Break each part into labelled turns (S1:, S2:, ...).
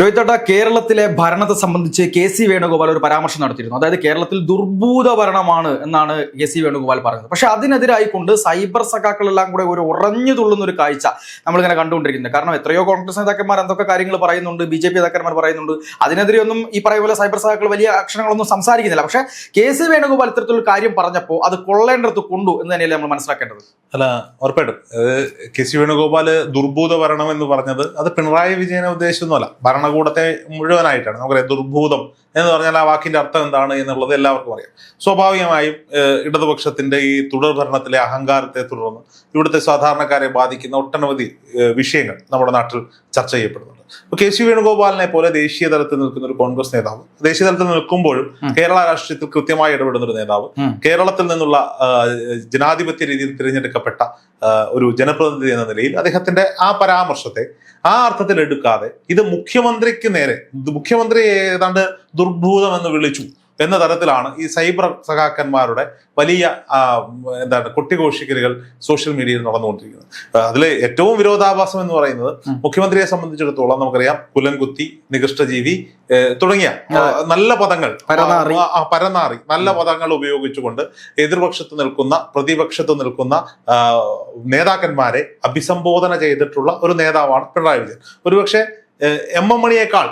S1: രോഹിത്തേട്ട കേരളത്തിലെ ഭരണത്തെ സംബന്ധിച്ച് കെ സി വേണുഗോപാൽ ഒരു പരാമർശം നടത്തിയിരുന്നു. അതായത് കേരളത്തിൽ ദുർഭൂത ഭരണമാണ് എന്നാണ് കെ സി വേണുഗോപാൽ പറഞ്ഞത്. പക്ഷെ അതിനെതിരായിക്കൊണ്ട് സൈബർ സഖാക്കളെല്ലാം കൂടെ ഒരു ഉറഞ്ഞു തുള്ളുന്ന ഒരു കാഴ്ച നമ്മളിങ്ങനെ കണ്ടുകൊണ്ടിരിക്കുന്നത് കാരണം എത്രയോ കോൺഗ്രസ് നേതാക്കന്മാർ എന്തൊക്കെ കാര്യങ്ങൾ പറയുന്നുണ്ട് ബി ജെ പി നേതാക്കന്മാർ പറയുന്നുണ്ട്. അതിനെതിരെ ഒന്നും ഈ പറയുന്ന പോലെ സൈബർ സഖാക്കൾ വലിയ അക്ഷരങ്ങളൊന്നും സംസാരിക്കുന്നില്ല. പക്ഷേ കെ സി വേണുഗോപാൽ ഇത്തരത്തിലൊരു കാര്യം പറഞ്ഞപ്പോൾ അത് കൊള്ളേണ്ടത് കൊണ്ടു എന്ന് തന്നെയല്ലേ നമ്മൾ മനസ്സിലാക്കേണ്ടത്?
S2: അല്ല ഉറപ്പായിട്ടും. അത് കെ സി വേണുഗോപാൽ ദുർഭൂത ഭരണം എന്ന് പറഞ്ഞത് അത് പിണറായി വിജയനെ ഉദ്ദേശിച്ചൊന്നുമല്ല. ഭരണകൂടത്തെ മുഴുവനായിട്ടാണ്. നമുക്കറിയാം ദുർഭൂതം എന്ന് പറഞ്ഞാൽ ആ വാക്കിന്റെ അർത്ഥം എന്താണ് എന്നുള്ളത് എല്ലാവർക്കും അറിയാം. സ്വാഭാവികമായും ഇടതുപക്ഷത്തിന്റെ ഈ തുടർ ഭരണത്തിലെ അഹങ്കാരത്തെ തുടർന്ന് ഇവിടുത്തെ സാധാരണക്കാരെ ബാധിക്കുന്ന ഒട്ടനവധി വിഷയങ്ങൾ നമ്മുടെ നാട്ടിൽ ചർച്ച ചെയ്യപ്പെടുന്നുണ്ട്. ഇപ്പൊ കെ സി വേണുഗോപാലിനെ പോലെ ദേശീയ തലത്തിൽ നിൽക്കുന്ന ഒരു കോൺഗ്രസ് നേതാവ് ദേശീയ തലത്തിൽ നിൽക്കുമ്പോഴും കേരള രാഷ്ട്രീയത്തിൽ കൃത്യമായി ഇടപെടുന്ന ഒരു നേതാവ് കേരളത്തിൽ നിന്നുള്ള ജനാധിപത്യ രീതിയിൽ തിരഞ്ഞെടുക്കപ്പെട്ട ഒരു ജനപ്രതിനിധി എന്ന നിലയിൽ അദ്ദേഹത്തിന്റെ ആ പരാമർശത്തെ ആ അർത്ഥത്തിൽ എടുക്കാതെ ഇത് മുഖ്യമന്ത്രിക്ക് നേരെ മുഖ്യമന്ത്രി ഏതാണ്ട് ദുർഭൂതം എന്ന് വിളിച്ചു. എന്ന തരത്തിലാണ് ഈ സൈബർ സഖാക്കന്മാരുടെ വലിയ എന്താണ് കുട്ടികോഷിക്കലുകൾ സോഷ്യൽ മീഡിയയിൽ നടന്നുകൊണ്ടിരിക്കുന്നത് അതിൽ ഏറ്റവും വിരോധാഭാസം എന്ന് പറയുന്നത്. മുഖ്യമന്ത്രിയെ സംബന്ധിച്ചിടത്തോളം നമുക്കറിയാം കുലൻകുത്തി നികൃഷ്ടജീവി തുടങ്ങിയ നല്ല പദങ്ങൾ
S1: പരനാറി.
S2: നല്ല പദങ്ങൾ ഉപയോഗിച്ചുകൊണ്ട് എതിർപക്ഷത്ത് നിൽക്കുന്ന പ്രതിപക്ഷത്ത് നിൽക്കുന്ന നേതാക്കന്മാരെ അഭിസംബോധന ചെയ്തിട്ടുള്ള ഒരു നേതാവാണ് പിണറായി വിജയൻ ഒരുപക്ഷെ എം എം മണിയേക്കാൾ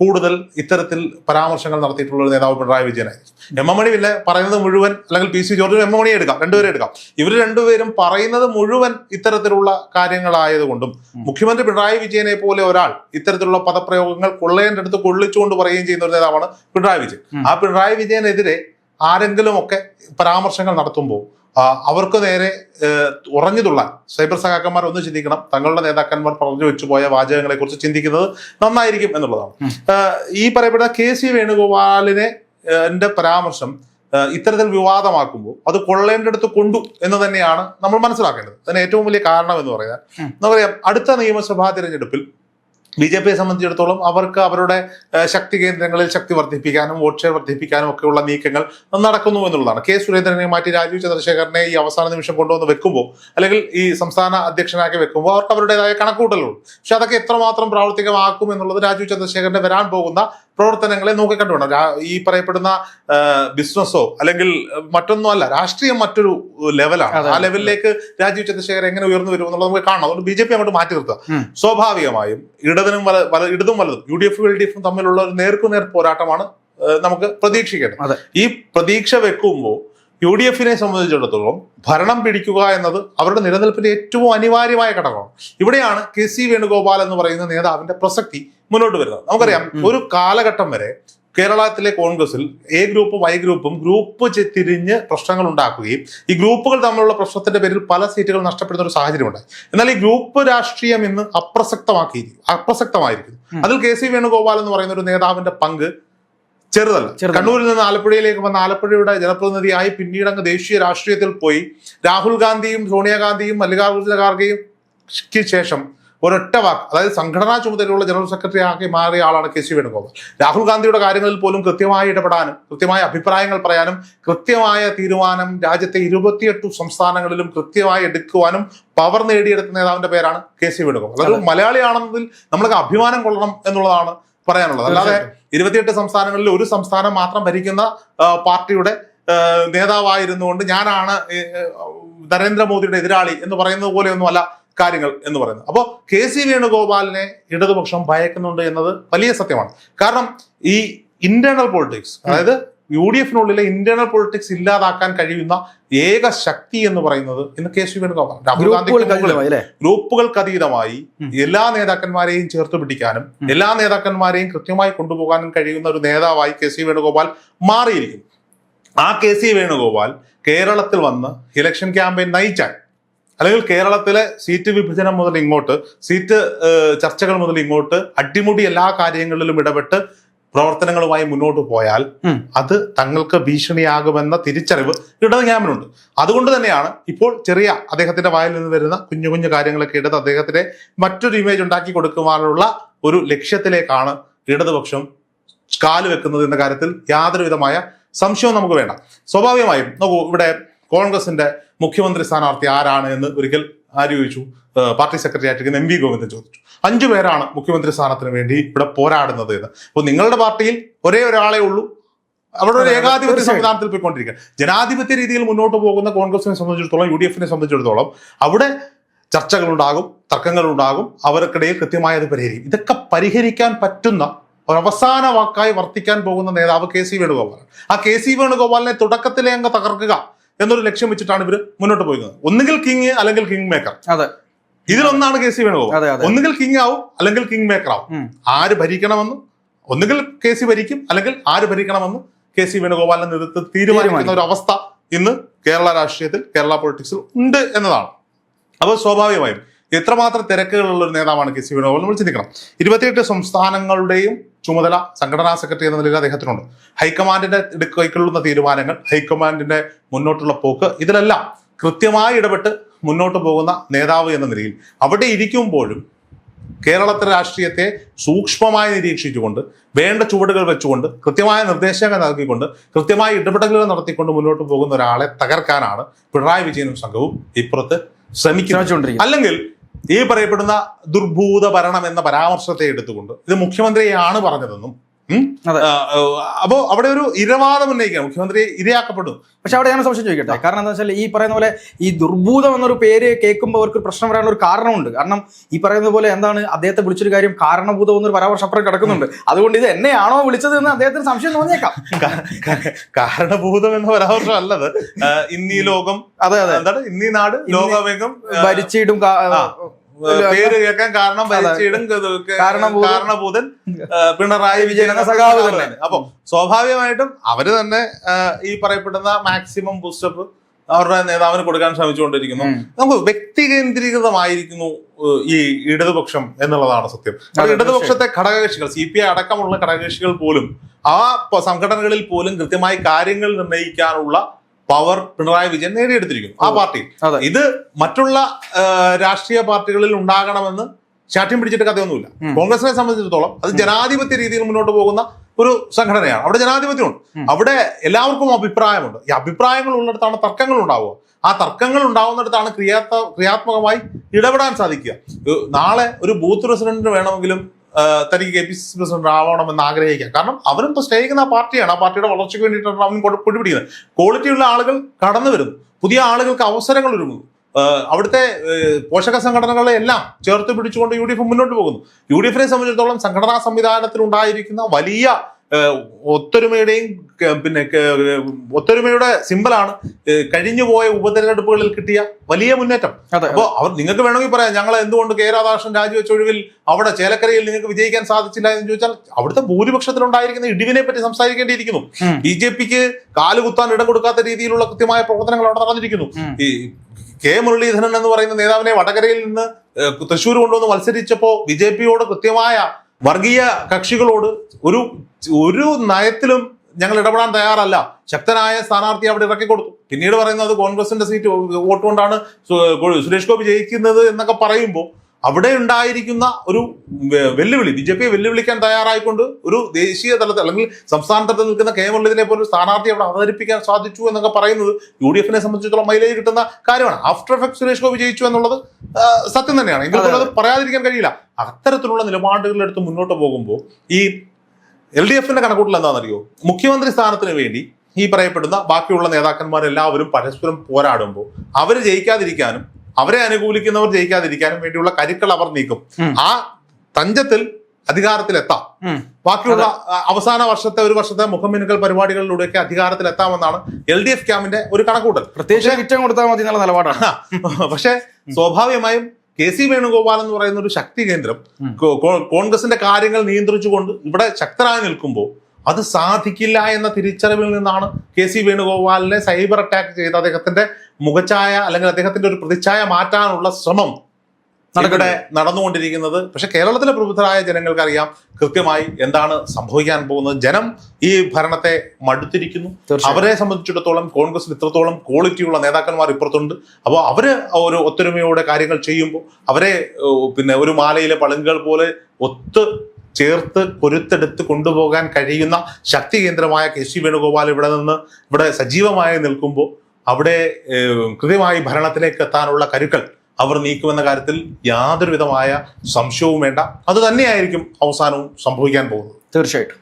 S2: കൂടുതൽ ഇത്തരത്തിൽ പരാമർശങ്ങൾ നടത്തിയിട്ടുള്ള ഒരു നേതാവ് പിണറായി വിജയനായിരുന്നു എം എം മണി പിന്നെ പറയുന്നത് മുഴുവൻ അല്ലെങ്കിൽ P C George M M Mani എടുക്കാം രണ്ടുപേരെ എടുക്കാം. ഇവർ രണ്ടുപേരും പറയുന്നത് മുഴുവൻ ഇത്തരത്തിലുള്ള കാര്യങ്ങളായതുകൊണ്ടും മുഖ്യമന്ത്രി പിണറായി വിജയനെ പോലെ ഒരാൾ ഇത്തരത്തിലുള്ള പദപ്രയോഗങ്ങൾ കൊള്ളേണ്ടടുത്ത് കൊള്ളിച്ചുകൊണ്ട് പറയുകയും ചെയ്യുന്ന ഒരു നേതാവാണ് പിണറായി വിജയൻ. ആ പിണറായി വിജയനെതിരെ ആരെങ്കിലും ഒക്കെ പരാമർശങ്ങൾ നടത്തുമ്പോൾ അവർക്ക് നേരെ ഉറഞ്ഞതുള്ള സൈബർ സഹാക്കന്മാർ ഒന്ന് ചിന്തിക്കണം. തങ്ങളുടെ നേതാക്കന്മാർ പറഞ്ഞു വെച്ചു പോയ വാചകങ്ങളെ കുറിച്ച് ചിന്തിക്കുന്നത് നന്നായിരിക്കും എന്നുള്ളതാണ്. ഈ പറയപ്പെടുന്ന കെ സി വേണുഗോപാലിനെ എന്റെ പരാമർശം ഇത്തരത്തിൽ വിവാദമാക്കുമ്പോൾ അത് കൊള്ളേണ്ടടുത്ത് കൊണ്ടു എന്ന് തന്നെയാണ് നമ്മൾ മനസ്സിലാക്കേണ്ടത്. അതിന് ഏറ്റവും വലിയ കാരണം എന്ന് പറയാൻ നമുക്കറിയാം അടുത്ത നിയമസഭാ തിരഞ്ഞെടുപ്പിൽ ബി ജെ പിയെ സംബന്ധിച്ചിടത്തോളം അവർക്ക് അവരുടെ ശക്തി കേന്ദ്രങ്ങളിൽ ശക്തി വർദ്ധിപ്പിക്കാനും വോട്ട് ഷെയർ വർദ്ധിപ്പിക്കാനും ഒക്കെയുള്ള നീക്കങ്ങൾ നടക്കുന്നു എന്നുള്ളതാണ്. കെ സുരേന്ദ്രനെ മാറ്റി രാജീവ് ചന്ദ്രശേഖരനെ ഈ അവസാന നിമിഷം കൊണ്ടുവന്ന് വെക്കുമ്പോൾ അല്ലെങ്കിൽ ഈ സംസ്ഥാന അധ്യക്ഷനാക്കി വെക്കുമ്പോൾ അവർക്ക് അവരുടേതായ കണക്കൂട്ടലുണ്ട് പക്ഷെ അതൊക്കെ എത്രമാത്രം പ്രാവർത്തികമാക്കും എന്നുള്ളത് രാജീവ് ചന്ദ്രശേഖരന്റെ വരാൻ പോകുന്ന പ്രവർത്തനങ്ങളെ നോക്കിക്കണ്ടു വേണം ഈ പറയപ്പെടുന്ന ബിസിനസ്സോ അല്ലെങ്കിൽ മറ്റൊന്നും അല്ല രാഷ്ട്രീയം മറ്റൊരു ലെവലാണ്. ആ ലെവലിലേക്ക് രാജീവ് ചന്ദ്രശേഖരൻ എങ്ങനെ ഉയർന്നു വരും എന്നുള്ളത് നമുക്ക് കാണണം. അതുകൊണ്ട് ബി ജെ പി അങ്ങോട്ട് മാറ്റി നിർത്തുക. സ്വാഭാവികമായും ഇടതിനും വല വല ഇടതും വലതും U D F L D എഫും തമ്മിലുള്ള ഒരു നേർക്കുനേർ പോരാട്ടമാണ് നമുക്ക് പ്രതീക്ഷിക്കേണ്ടത്. ഈ പ്രതീക്ഷ വെക്കുമ്പോൾ യു ഡി എഫിനെ സംബന്ധിച്ചിടത്തോളം ഭരണം പിടിക്കുക എന്നത് അവരുടെ നിലനിൽപ്പിന്റെ ഏറ്റവും അനിവാര്യമായ ഘടകമാണ്. ഇവിടെയാണ് കെ സി വേണുഗോപാൽ എന്ന് പറയുന്ന നേതാവിന്റെ പ്രസക്തി മുന്നോട്ട് വരുന്നത്. നമുക്കറിയാം. ഒരു കാലഘട്ടം വരെ കേരളത്തിലെ കോൺഗ്രസിൽ എ ഗ്രൂപ്പും വൈ ഗ്രൂപ്പും ഗ്രൂപ്പ് തിരിഞ്ഞ് പ്രശ്നങ്ങൾ ഉണ്ടാക്കുകയും ഈ ഗ്രൂപ്പുകൾ തമ്മിലുള്ള പ്രശ്നത്തിന്റെ പേരിൽ പല സീറ്റുകൾ നഷ്ടപ്പെടുന്ന ഒരു സാഹചര്യമുണ്ടായി എന്നാൽ ഈ ഗ്രൂപ്പ് രാഷ്ട്രീയം ഇന്ന് അപ്രസക്തമാക്കിയിരിക്കും അപ്രസക്തമായിരിക്കുന്നു. അതിൽ കെ സി വേണുഗോപാൽ എന്ന് പറയുന്ന ഒരു നേതാവിന്റെ പങ്ക് ചെറുതല്ല. കണ്ണൂരിൽ നിന്ന് ആലപ്പുഴയിലേക്ക് വന്ന ആലപ്പുഴയുടെ ജനപ്രതിനിധിയായി പിന്നീട് അങ്ങ് ദേശീയ രാഷ്ട്രീയത്തിൽ പോയി. രാഹുൽ ഗാന്ധിയും സോണിയാഗാന്ധിയും മല്ലികാർജുന ഖാർഗെയും ശേഷം ഒരൊറ്റ വാക്ക് അതായത് സംഘടനാ ചുമതലയുള്ള ജനറൽ സെക്രട്ടറി ആക്കി മാറിയ ആളാണ് കെ സി വേണുഗോപാൽ. രാഹുൽ ഗാന്ധിയുടെ കാര്യങ്ങളിൽ പോലും കൃത്യമായി ഇടപെടാനും കൃത്യമായ അഭിപ്രായങ്ങൾ പറയാനും കൃത്യമായ തീരുമാനം രാജ്യത്തെ ഇരുപത്തിയെട്ട് സംസ്ഥാനങ്ങളിലും കൃത്യമായി എടുക്കുവാനും പവർ നേടിയെടുത്ത നേതാവിന്റെ പേരാണ് കെ സി വേണുഗോപാൽ. അതൊരു മലയാളിയാണെന്നതിൽ നമ്മൾക്ക് അഭിമാനം കൊള്ളണം എന്നുള്ളതാണ് പറയാനുള്ളത്. അല്ലാതെ ഇരുപത്തിയെട്ട് സംസ്ഥാനങ്ങളിൽ ഒരു സംസ്ഥാനം മാത്രം ഭരിക്കുന്ന പാർട്ടിയുടെ നേതാവായിരുന്നു നേതാവായിരുന്നുകൊണ്ട് ഞാനാണ് നരേന്ദ്രമോദിയുടെ എതിരാളി എന്ന് പറയുന്നത് പോലെയൊന്നുമല്ല കാര്യങ്ങൾ എന്ന് പറയുന്നത്. അപ്പോൾ കെ സി വേണുഗോപാലിനെ ഇടതുപക്ഷം ഭയക്കുന്നുണ്ട് എന്നത് വലിയ സത്യമാണ്. കാരണം ഈ ഇന്റേണൽ പൊളിറ്റിക്സ് അതായത് യു ഡി എഫിനുള്ളിലെ ഇന്റേണൽ പൊളിറ്റിക്സ് ഇല്ലാതാക്കാൻ കഴിയുന്ന ഏക ശക്തി എന്ന് പറയുന്നത് ഇന്ന് കെ സി വേണുഗോപാൽ രാഹുൽ ഗാന്ധി ഗ്രൂപ്പുകൾക്ക് അതീതമായി എല്ലാ നേതാക്കന്മാരെയും ചേർത്ത് പിടിക്കാനും എല്ലാ നേതാക്കന്മാരെയും കൃത്യമായി കൊണ്ടുപോകാനും കഴിയുന്ന ഒരു നേതാവായി കെ സി വേണുഗോപാൽ മാറിയിരിക്കും. ആ കെ സി വേണുഗോപാൽ കേരളത്തിൽ വന്ന് ഇലക്ഷൻ ക്യാമ്പയിൻ നയിച്ചാൽ അല്ലെങ്കിൽ കേരളത്തിലെ സീറ്റ് വിഭജനം മുതൽ ഇങ്ങോട്ട് സീറ്റ് ചർച്ചകൾ മുതൽ ഇങ്ങോട്ട് അടിമുടി എല്ലാ കാര്യങ്ങളിലും ഇടപെട്ട് പ്രവർത്തനങ്ങളുമായി മുന്നോട്ട് പോയാൽ അത് തങ്ങൾക്ക് ഭീഷണിയാകുമെന്ന തിരിച്ചറിവ് ഇടത് ക്യാമ്പിനുണ്ട്. അതുകൊണ്ട് തന്നെയാണ് ഇപ്പോൾ ചെറിയ അദ്ദേഹത്തിന്റെ വായിൽ നിന്ന് വരുന്ന കുഞ്ഞു കുഞ്ഞു കാര്യങ്ങളൊക്കെ എടുത്ത് അദ്ദേഹത്തിന്റെ മറ്റൊരു ഇമേജ് ഉണ്ടാക്കി കൊടുക്കുവാനുള്ള ഒരു ലക്ഷ്യത്തിലേക്കാണ് ഇടതുപക്ഷം കാൽ വെക്കുന്നത് എന്ന കാര്യത്തിൽ യാതൊരുവിധമായ സംശയവും നമുക്ക് വേണ്ട. സ്വാഭാവികമായും നോക്കൂ ഇവിടെ കോൺഗ്രസിന്റെ മുഖ്യമന്ത്രി സ്ഥാനാർത്ഥി ആരാണ് എന്ന് ഒരിക്കൽ ആര് ചോദിച്ചു? Party secretary M V Govindan ചോദിച്ചു. അഞ്ചു പേരാണ് മുഖ്യമന്ത്രി സ്ഥാനത്തിന് വേണ്ടി ഇവിടെ പോരാടുന്നത് എന്ന്. അപ്പോൾ നിങ്ങളുടെ പാർട്ടിയിൽ ഒരേ ഒരാളേ ഉള്ളൂ. അവിടെ ഒരു ഏകാധിപത്യ സംവിധാനത്തിൽ പോയിക്കൊണ്ടിരിക്കുക. ജനാധിപത്യ രീതിയിൽ മുന്നോട്ട് പോകുന്ന കോൺഗ്രസിനെ സംബന്ധിച്ചിടത്തോളം യു ഡി എഫിനെ സംബന്ധിച്ചിടത്തോളം അവിടെ ചർച്ചകളുണ്ടാകും തർക്കങ്ങളുണ്ടാകും അവർക്കിടയിൽ കൃത്യമായി അത് പരിഹരിക്കും. ഇതൊക്കെ പരിഹരിക്കാൻ പറ്റുന്ന ഒരു അവസാന വാക്കായി വർത്തിക്കാൻ പോകുന്ന നേതാവ് കെ സി വേണുഗോപാൽ ആ കെ സി വേണുഗോപാലിനെ തുടക്കത്തിലെ അങ്ങ് തകർക്കുക. എന്നൊരു ലക്ഷ്യം വെച്ചിട്ടാണ് ഇവർ മുന്നോട്ട് പോയിരുന്നത്. ഒന്നുകിൽ കിങ് അല്ലെങ്കിൽ കിങ് മേക്കർ
S1: അതെ.
S2: ഇതിലൊന്നാണ് കെ സി വേണുഗോപാൽ. ഒന്നുകിൽ കിങ് ആവും അല്ലെങ്കിൽ കിങ് മേക്കർ ആവും. ആര് ഭരിക്കണമെന്ന് ഒന്നുകിൽ കെ സി ഭരിക്കും അല്ലെങ്കിൽ ആര് ഭരിക്കണമെന്ന് കെ സി വേണുഗോപാലിന്റെ നേതൃത്വത്തിൽ തീരുമാനിക്കുന്ന ഒരു അവസ്ഥ ഇന്ന് കേരള രാഷ്ട്രീയത്തിൽ കേരള പൊളിറ്റിക്സിൽ ഉണ്ട് എന്നതാണ്. അപ്പോൾ സ്വാഭാവികമായും. എത്രമാത്രം തിരക്കുകളുള്ള ഒരു നേതാവാണ് കെ സി വേണുഗോപാൽ. നമ്മൾ ചിന്തിക്കണം ഇരുപത്തിയെട്ട് സംസ്ഥാനങ്ങളുടെയും ചുമതല സംഘടനാ സെക്രട്ടറി എന്ന നിലയിൽ അദ്ദേഹത്തിനുണ്ട്. ഹൈക്കമാൻഡിന്റെ കൈക്കൊള്ളുന്ന തീരുമാനങ്ങൾ ഹൈക്കമാൻഡിന്റെ മുന്നോട്ടുള്ള പോക്ക് ഇതിലെല്ലാം കൃത്യമായി ഇടപെട്ട് മുന്നോട്ട് പോകുന്ന നേതാവ് എന്ന നിലയിൽ അവിടെ ഇരിക്കുമ്പോഴും കേരളത്തിലെ രാഷ്ട്രീയത്തെ സൂക്ഷ്മമായി നിരീക്ഷിച്ചുകൊണ്ട് വേണ്ട ചുവടുകൾ വെച്ചുകൊണ്ട് കൃത്യമായ നിർദ്ദേശങ്ങൾ നൽകിക്കൊണ്ട് കൃത്യമായ ഇടപെടലുകൾ നടത്തിക്കൊണ്ട് മുന്നോട്ട് പോകുന്ന ഒരാളെ തകർക്കാനാണ് പിണറായി വിജയനും സംഘവും ഇപ്പുറത്ത് ശ്രമിക്കുന്നത്. അല്ലെങ്കിൽ ഈ പറയപ്പെടുന്ന ദുർഭൂത ഭരണം എന്ന പരാമർശത്തെ എടുത്തുകൊണ്ട് ഇത് മുഖ്യമന്ത്രിയാണ് പറഞ്ഞതെന്നും അപ്പോ അവിടെ ഒരു ഇരവാദം ഉന്നയിക്കാം മുഖ്യമന്ത്രി ഇരയാക്കപ്പെടും
S1: പക്ഷെ അവിടെ ഞാൻ സംശയം ചോദിക്കട്ടെ? കാരണം എന്താ വെച്ചാൽ ഈ പറയുന്ന പോലെ ഈ ദുർഭൂതം എന്നൊരു പേര് കേൾക്കുമ്പോൾ അവർക്ക് പ്രശ്നം വരാനുള്ള ഒരു കാരണമുണ്ട്. കാരണം ഈ പറയുന്ന പോലെ എന്താണ് അദ്ദേഹത്തെ വിളിച്ചൊരു കാര്യം കാരണഭൂതം എന്നൊരു പരാമർശം അപ്പുറം കിടക്കുന്നുണ്ട്. അതുകൊണ്ട് ഇത് എന്നെയാണോ വിളിച്ചത് എന്ന് അദ്ദേഹത്തിന് സംശയം തോന്നിയേക്കാം.
S2: കാരണഭൂതം എന്ന പരാമർശം അല്ലത്. ഇന്നീ ലോകം
S1: അതെ അതെ.
S2: എന്താണ്? ഇന്നീ നാട് ലോകമേകം
S1: ഭരിച്ചിടും.
S2: പേര് കേൾക്കാൻ കാരണം ഭരിച്ചിടും
S1: കാരണഭൂതൻ.
S2: പിണറായി വിജയൻ എന്ന
S1: സഖാവ് തന്നെ.
S2: അപ്പൊ സ്വാഭാവികമായിട്ടും അവർ തന്നെ ഈ പറയപ്പെടുന്ന മാക്സിമം ബൂസ്റ്റപ്പ് അവരുടെ നേതാവിന് കൊടുക്കാൻ ശ്രമിച്ചുകൊണ്ടിരിക്കുന്നു. നമുക്ക് വ്യക്തി കേന്ദ്രീകൃതമായിരിക്കുന്നു ഈ ഇടതുപക്ഷം എന്നുള്ളതാണ് സത്യം. ഇടതുപക്ഷത്തെ ഘടകകക്ഷികൾ സി പി ഐ അടക്കമുള്ള ഘടകകക്ഷികൾ പോലും ആ സംഘടനകളിൽ പോലും കൃത്യമായി കാര്യങ്ങൾ നിർണയിക്കാനുള്ള പവർ പിണറായി വിജയൻ നേടിയെടുത്തിരിക്കുന്നു ആ പാർട്ടി. ഇത് മറ്റുള്ള രാഷ്ട്രീയ പാർട്ടികളിൽ ഉണ്ടാകണമെന്ന് ശാഠ്യം പിടിച്ചിട്ട് കഥയൊന്നുമില്ല. കോൺഗ്രസിനെ സംബന്ധിച്ചിടത്തോളം അത് ജനാധിപത്യ രീതിയിൽ മുന്നോട്ട് പോകുന്ന ഒരു സംഘടനയാണ്. അവിടെ ജനാധിപത്യമുണ്ട്. അവിടെ എല്ലാവർക്കും അഭിപ്രായമുണ്ട്. ഈ അഭിപ്രായങ്ങൾ ഉള്ളിടത്താണ് തർക്കങ്ങൾ ഉണ്ടാവുക. ആ തർക്കങ്ങൾ ഉണ്ടാവുന്നിടത്താണ് ക്രിയാത്മ ക്രിയാത്മകമായി ഇടപെടാൻ സാധിക്കുക. നാളെ ഒരു ബൂത്ത് പ്രസിഡന്റിന് വേണമെങ്കിലും തനിക്ക് K P C C president ആവണമെന്ന് ആഗ്രഹിക്കാം. കാരണം ഇപ്പൊ സ്നേഹിക്കുന്ന പാർട്ടിയാണ്. ആ പാർട്ടിയുടെ വളർച്ചയ്ക്ക് വേണ്ടിയിട്ടാണ് അവൻ പൊടിപിടിക്കുന്നത്. ക്വാളിറ്റിയുള്ള ആളുകൾ കടന്നു വരുന്നു പുതിയ ആളുകൾക്ക് അവസരങ്ങൾ ഒരുങ്ങുന്നു അവിടുത്തെ പോഷക സംഘടനകളെ എല്ലാം ചേർത്ത് പിടിച്ചുകൊണ്ട് യു ഡി എഫ് മുന്നോട്ട് പോകുന്നു. യു ഡി എഫിനെ സംബന്ധിച്ചിടത്തോളം സംഘടനാ സംവിധാനത്തിൽ ഉണ്ടായിരിക്കുന്ന വലിയ ഒത്തൊരുമയുടെയും പിന്നെ ഒത്തൊരുമയുടെ സിമ്പിളാണ് കഴിഞ്ഞു കഴിഞ്ഞുപോയ ഉപതെരഞ്ഞെടുപ്പുകളിൽ കിട്ടിയ വലിയ മുന്നേറ്റം.
S1: അപ്പോൾ
S2: അപ്പോ അവർ നിങ്ങൾക്ക് വേണമെങ്കിൽ പറയാം ഞങ്ങൾ എന്തുകൊണ്ട് കെ രാധാകൃഷ്ണൻ രാജിവെച്ച ഒഴിവിൽ അവിടെ ചേലക്കരയിൽ നിങ്ങൾക്ക് വിജയിക്കാൻ സാധിച്ചില്ല എന്ന് ചോദിച്ചാൽ അവിടുത്തെ ഭൂരിപക്ഷത്തിലുണ്ടായിരിക്കുന്ന ഇടിവിനെ പറ്റി സംസാരിക്കേണ്ടിയിരിക്കുന്നു. ബി ജെ പിക്ക് കാലുകുത്താൻ ഇടം കൊടുക്കാത്ത രീതിയിലുള്ള കൃത്യമായ പ്രവർത്തനങ്ങൾ അവിടെ നടന്നിരിക്കുന്നു. ഈ കെ മുരളീധരൻ എന്ന് പറയുന്ന നേതാവിനെ വടകരയിൽ നിന്ന് തൃശ്ശൂർ കൊണ്ടുവന്ന് മത്സരിച്ചപ്പോ ബി ജെ പിയോട് കൃത്യമായ വർഗീയ കക്ഷികളോട് ഒരു ഒരു നയത്തിലും ഞങ്ങൾ ഇടപെടാൻ തയ്യാറല്ല. ശക്തനായ സ്ഥാനാർത്ഥി അവിടെ ഇറക്കി കൊടുത്തു. പിന്നീട് പറയുന്നത് കോൺഗ്രസിന്റെ സീറ്റ് വോട്ട് കൊണ്ടാണ് സുരേഷ് ഗോപി ജയിക്കുന്നത് എന്നൊക്കെ പറയുമ്പോൾ അവിടെ ഉണ്ടായിരിക്കുന്ന ഒരു വെല്ലുവിളി ബി ജെ പിയെ വെല്ലുവിളിക്കാൻ തയ്യാറായിക്കൊണ്ട് ഒരു ദേശീയ തലത്തിൽ അല്ലെങ്കിൽ സംസ്ഥാന തലത്തിൽ നിൽക്കുന്ന കെ മുരളീധരനെ പോലെ സ്ഥാനാർത്ഥി അവിടെ അവതരിപ്പിക്കാൻ സാധിച്ചു എന്നൊക്കെ പറയുന്നത് യു ഡി എഫിനെ സംബന്ധിച്ചിടത്തോളം മൈലേജ് കിട്ടുന്ന കാര്യമാണ്. ആഫ്റ്റർ എഫക്ട് സുരേഷ് ഗോപി ജയിച്ചു എന്നുള്ളത് സത്യം തന്നെയാണ്. എങ്കിൽ പോലും അത് പറയാതിരിക്കാൻ കഴിയില്ല. അത്തരത്തിലുള്ള നിലപാടുകളെടുത്ത് മുന്നോട്ട് പോകുമ്പോൾ ഈ എൽ ഡി എഫിന്റെ കണക്കൂട്ടിൽ എന്താണെന്നറിയോ? മുഖ്യമന്ത്രി സ്ഥാനത്തിന് വേണ്ടി ഈ പറയപ്പെടുന്ന ബാക്കിയുള്ള നേതാക്കന്മാരെല്ലാവരും പരസ്പരം പോരാടുമ്പോൾ അവർ ജയിക്കാതിരിക്കാനും അവരെ അനുകൂലിക്കുന്നവർ ജയിക്കാതിരിക്കാനും വേണ്ടിയുള്ള കരുക്കൾ അവർ നീക്കും. ആ തഞ്ചത്തിൽ അധികാരത്തിലെത്താം.
S1: എത്താം
S2: ബാക്കിയുള്ള അവസാന വർഷത്തെ ഒരു വർഷത്തെ മുഖമിനുക്കൽ പരിപാടികളിലൂടെയൊക്കെ അധികാരത്തിലെത്താമെന്നാണ് എൽ ഡി എഫ് ക്യാമ്പിന്റെ ഒരു കണക്കൂട്ടൽ.
S1: പ്രത്യേകിച്ച് കുറ്റം കൊടുത്താൽ മതി എന്നുള്ള നിലപാടാണ്.
S2: പക്ഷേ സ്വാഭാവികമായും കെ സി വേണുഗോപാൽ എന്ന് പറയുന്ന ഒരു ശക്തി കേന്ദ്രം കോൺഗ്രസിന്റെ കാര്യങ്ങൾ നിയന്ത്രിച്ചുകൊണ്ട് ഇവിടെ ശക്തരായി നിൽക്കുമ്പോൾ അത് സാധിക്കില്ല എന്ന തിരിച്ചറിവിൽ നിന്നാണ് കെ സി വേണുഗോപാലിനെ സൈബർ അറ്റാക്ക് ചെയ്ത അദ്ദേഹത്തിന്റെ മുഖഛായ അല്ലെങ്കിൽ അദ്ദേഹത്തിന്റെ ഒരു പ്രതിച്ഛായ മാറ്റാനുള്ള ശ്രമം ഇവിടെ
S1: നടക്കട്ടെ
S2: നടന്നുകൊണ്ടിരിക്കുന്നത്. പക്ഷെ കേരളത്തിലെ പ്രബുദ്ധരായ ജനങ്ങൾക്ക് അറിയാം കൃത്യമായി എന്താണ് സംഭവിക്കാൻ പോകുന്നത്. ജനം ഈ ഭരണത്തെ മടുത്തിരിക്കുന്നു. അവരെ സംബന്ധിച്ചിടത്തോളം കോൺഗ്രസിൽ ഇത്രത്തോളം ക്വാളിറ്റിയുള്ള നേതാക്കന്മാർ ഇപ്പുറത്തുണ്ട്. അപ്പോൾ അവർ ഒരു ഒത്തൊരുമയോടെ കാര്യങ്ങൾ ചെയ്യുമ്പോൾ അവരെ പിന്നെ ഒരു മാലയിലെ പളുങ്കുകൾ പോലെ ഒത്ത് ചേർത്ത് പൊരുത്തെടുത്ത് കൊണ്ടുപോകാൻ കഴിയുന്ന ശക്തി കേന്ദ്രമായ കെ സി വേണുഗോപാൽ ഇവിടെ നിന്ന് ഇവിടെ സജീവമായി നിൽക്കുമ്പോൾ അവിടെ കൃത്യമായി ഭരണത്തിലേക്ക് എത്താനുള്ള കരുക്കൾ അവർ നീക്കുമെന്ന കാര്യത്തിൽ യാതൊരുവിധമായ സംശയവും വേണ്ട. അത് തന്നെയായിരിക്കും അവസാനവും സംഭവിക്കാൻ പോകുന്നത്.
S1: തീർച്ചയായിട്ടും.